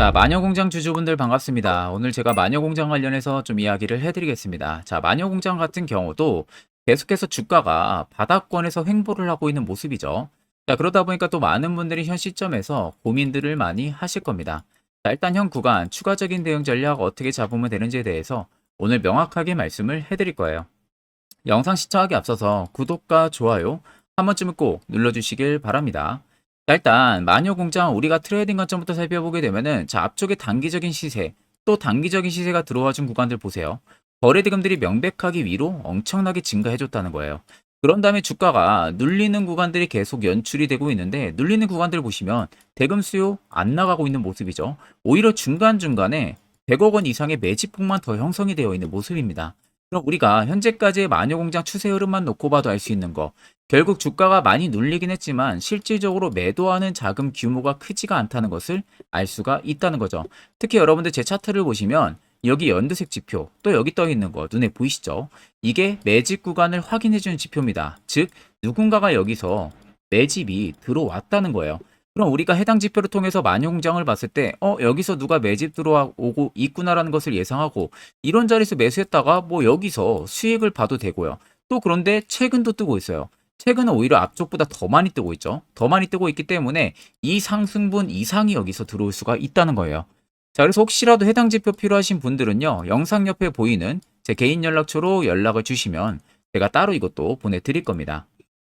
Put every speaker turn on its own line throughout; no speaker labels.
자, 마녀공장 주주분들 반갑습니다. 오늘 제가 마녀공장 관련해서 좀 이야기를 해드리겠습니다. 자, 마녀공장 같은 경우도 계속해서 주가가 바닥권에서 횡보를 하고 있는 모습이죠. 자, 그러다 보니까 또 많은 분들이 현 시점에서 고민들을 많이 하실 겁니다. 자, 일단 현 구간 추가적인 대응 전략 어떻게 잡으면 되는지에 대해서 오늘 명확하게 말씀을 해드릴 거예요. 영상 시청하기 앞서서 구독과 좋아요 한 번쯤은 꼭 눌러주시길 바랍니다. 자, 일단 마녀공장 우리가 트레이딩 관점부터 살펴보게 되면은 자 앞쪽에 단기적인 시세 또 단기적인 시세가 들어와준 구간들 보세요. 거래 대금들이 명백하게 위로 엄청나게 증가해줬다는 거예요. 그런 다음에 주가가 눌리는 구간들이 계속 연출이 되고 있는데 눌리는 구간들 보시면 대금 수요 안 나가고 있는 모습이죠. 오히려 중간중간에 100억 원 이상의 매집폭만 더 형성이 되어 있는 모습입니다. 그럼 우리가 현재까지의 마녀공장 추세 흐름만 놓고 봐도 알 수 있는 거 결국 주가가 많이 눌리긴 했지만 실질적으로 매도하는 자금 규모가 크지가 않다는 것을 알 수가 있다는 거죠. 특히 여러분들 제 차트를 보시면 여기 연두색 지표 또 여기 떠 있는 거 눈에 보이시죠? 이게 매집 구간을 확인해 주는 지표입니다. 즉 누군가가 여기서 매집이 들어왔다는 거예요. 그럼 우리가 해당 지표를 통해서 마녀공장을 봤을 때, 어, 여기서 누가 매집 들어오고 있구나라는 것을 예상하고, 이런 자리에서 매수했다가 뭐 여기서 수익을 봐도 되고요. 또 그런데 최근도 뜨고 있어요. 최근은 오히려 앞쪽보다 더 많이 뜨고 있죠. 더 많이 뜨고 있기 때문에 이 상승분 이상이 여기서 들어올 수가 있다는 거예요. 자, 그래서 혹시라도 해당 지표 필요하신 분들은요, 영상 옆에 보이는 제 개인 연락처로 연락을 주시면 제가 따로 이것도 보내드릴 겁니다.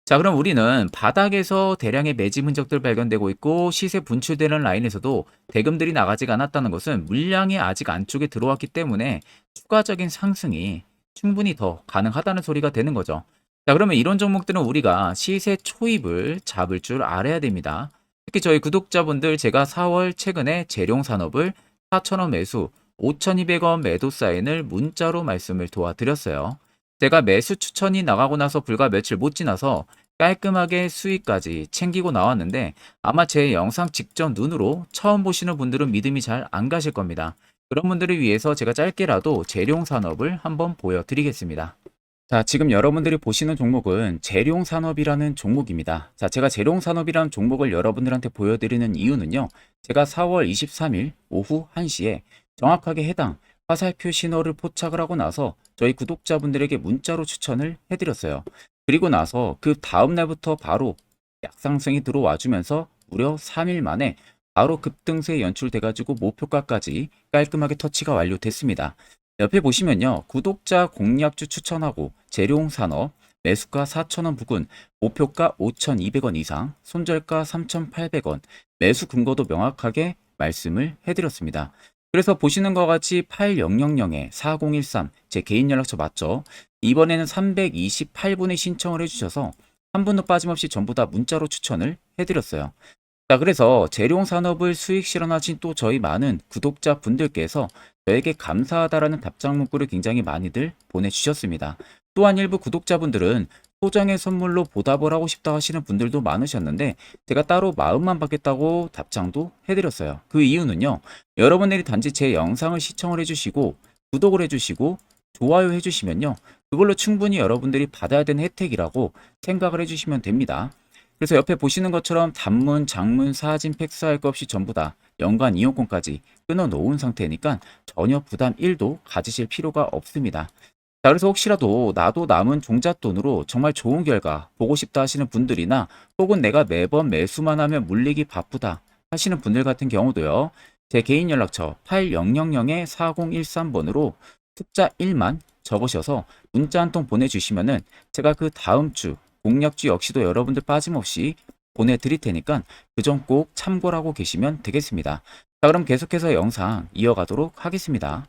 자, 그럼 우리는 바닥에서 대량의 매집 흔적들 발견되고 있고 시세 분출되는 라인에서도 대금들이 나가지가 않았다는 것은 물량이 아직 안쪽에 들어왔기 때문에 추가적인 상승이 충분히 더 가능하다는 소리가 되는 거죠. 자, 그러면 이런 종목들은 우리가 시세 초입을 잡을 줄 알아야 됩니다. 특히 저희 구독자분들 제가 4월 최근에 재룡산업을 4,000원 매수, 5,200원 매도 사인을 문자로 말씀을 도와드렸어요. 제가 매수 추천이 나가고 나서 불과 며칠 못 지나서 깔끔하게 수익까지 챙기고 나왔는데 아마 제 영상 직접 눈으로 처음 보시는 분들은 믿음이 잘 안 가실 겁니다. 그런 분들을 위해서 제가 짧게라도 재룡 산업을 한번 보여드리겠습니다. 자, 지금 여러분들이 보시는 종목은 재룡산업이라는 종목입니다. 자, 제가 재룡산업이라는 종목을 여러분들한테 보여드리는 이유는요. 제가 4월 23일 오후 1시에 정확하게 해당 화살표 신호를 포착을 하고 나서 저희 구독자분들에게 문자로 추천을 해드렸어요. 그리고 나서 그 다음 날부터 바로 약상승이 들어와 주면서 무려 3일 만에 바로 급등세 연출돼가지고 목표가까지 깔끔하게 터치가 완료됐습니다. 옆에 보시면요. 구독자 공략주 추천하고 재룡산업 매수가 4,000원 부근, 목표가 5,200원 이상, 손절가 3,800원, 매수 근거도 명확하게 말씀을 해드렸습니다. 그래서 보시는 것 같이 8000에 4013, 제 개인 연락처 맞죠? 이번에는 328분의 신청을 해주셔서 한 분도 빠짐없이 전부 다 문자로 추천을 해드렸어요. 자, 그래서 재룡 산업을 수익 실현하신 또 저희 많은 구독자 분들께서 저에게 감사하다라는 답장 문구를 굉장히 많이들 보내주셨습니다. 또한 일부 구독자분들은 소정의 선물로 보답을 하고 싶다 하시는 분들도 많으셨는데 제가 따로 마음만 받겠다고 답장도 해드렸어요. 그 이유는요. 여러분들이 단지 제 영상을 시청을 해주시고 구독을 해주시고 좋아요 해주시면요. 그걸로 충분히 여러분들이 받아야 되는 혜택이라고 생각을 해주시면 됩니다. 그래서 옆에 보시는 것처럼 단문, 장문, 사진, 팩스 할 것 없이 전부 다 연간 이용권까지 끊어 놓은 상태니까 전혀 부담 1도 가지실 필요가 없습니다. 자, 그래서 혹시라도 나도 남은 종잣돈으로 정말 좋은 결과 보고 싶다 하시는 분들이나 혹은 내가 매번 매수만 하면 물리기 바쁘다 하시는 분들 같은 경우도요. 제 개인 연락처 8000에 4013번으로 숫자 1만 적으셔서 문자 한 통 보내주시면은 제가 그 다음 주 공략주 역시도 여러분들 빠짐없이 보내드릴 테니까 그 점 꼭 참고를 하고 계시면 되겠습니다. 자, 그럼 계속해서 영상 이어가도록 하겠습니다.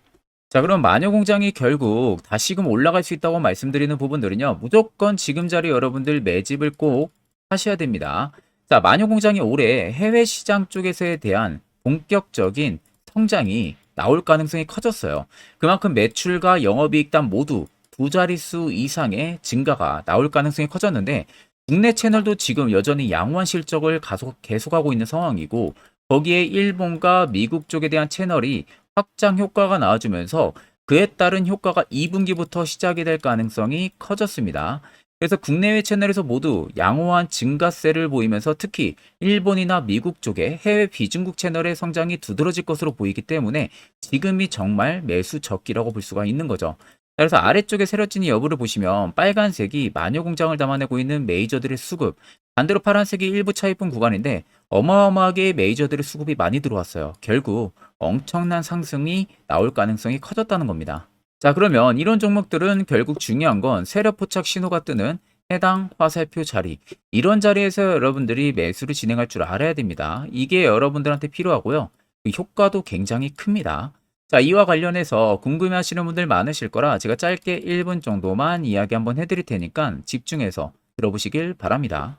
자, 그럼 마녀공장이 결국 다시금 올라갈 수 있다고 말씀드리는 부분들은요, 무조건 지금 자리 여러분들 매집을 꼭 하셔야 됩니다. 자, 마녀공장이 올해 해외 시장 쪽에서에 대한 본격적인 성장이 나올 가능성이 커졌어요. 그만큼 매출과 영업이익단 모두 두 자릿수 이상의 증가가 나올 가능성이 커졌는데 국내 채널도 지금 여전히 양호한 실적을 계속하고 있는 상황이고 거기에 일본과 미국 쪽에 대한 채널이 확장 효과가 나와주면서 그에 따른 효과가 2분기부터 시작이 될 가능성이 커졌습니다. 그래서 국내외 채널에서 모두 양호한 증가세를 보이면서 특히 일본이나 미국 쪽의 해외 비중국 채널의 성장이 두드러질 것으로 보이기 때문에 지금이 정말 매수 적기라고 볼 수가 있는 거죠. 그래서 아래쪽에 세력진이 여부를 보시면 빨간색이 마녀 공장을 담아내고 있는 메이저들의 수급, 반대로 파란색이 일부 차입분 구간인데 어마어마하게 메이저들의 수급이 많이 들어왔어요. 결국 엄청난 상승이 나올 가능성이 커졌다는 겁니다. 자, 그러면 이런 종목들은 결국 중요한 건 세력 포착 신호가 뜨는 해당 화살표 자리. 이런 자리에서 여러분들이 매수를 진행할 줄 알아야 됩니다. 이게 여러분들한테 필요하고요. 그 효과도 굉장히 큽니다. 자, 이와 관련해서 궁금해 하시는 분들 많으실 거라 제가 짧게 1분 정도만 이야기 한번 해드릴 테니까 집중해서 들어보시길 바랍니다.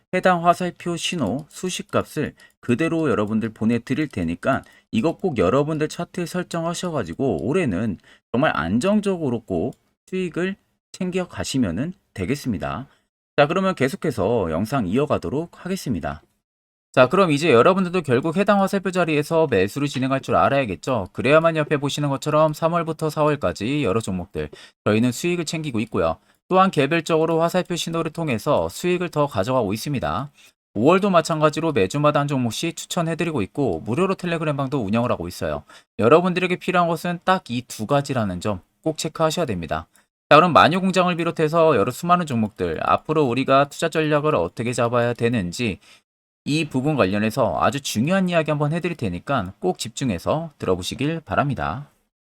해당 화살표 신호 수식 값을 그대로 여러분들 보내드릴 테니까 이거 꼭 여러분들 차트에 설정하셔가지고 올해는 정말 안정적으로 꼭 수익을 챙겨 가시면 되겠습니다. 자, 그러면 계속해서 영상 이어가도록 하겠습니다. 자, 그럼 이제 여러분들도 결국 해당 화살표 자리에서 매수를 진행할 줄 알아야겠죠? 그래야만 옆에 보시는 것처럼 3월부터 4월까지 여러 종목들 저희는 수익을 챙기고 있고요. 또한 개별적으로 화살표 신호를 통해서 수익을 더 가져가고 있습니다. 5월도 마찬가지로 매주마다 한 종목씩 추천해드리고 있고 무료로 텔레그램 방도 운영을 하고 있어요. 여러분들에게 필요한 것은 딱 이 두 가지라는 점 꼭 체크하셔야 됩니다. 자, 그럼 마녀 공장을 비롯해서 여러 수많은 종목들 앞으로 우리가 투자 전략을 어떻게 잡아야 되는지 이 부분 관련해서 아주 중요한 이야기 한번 해드릴 테니까 꼭 집중해서 들어보시길 바랍니다.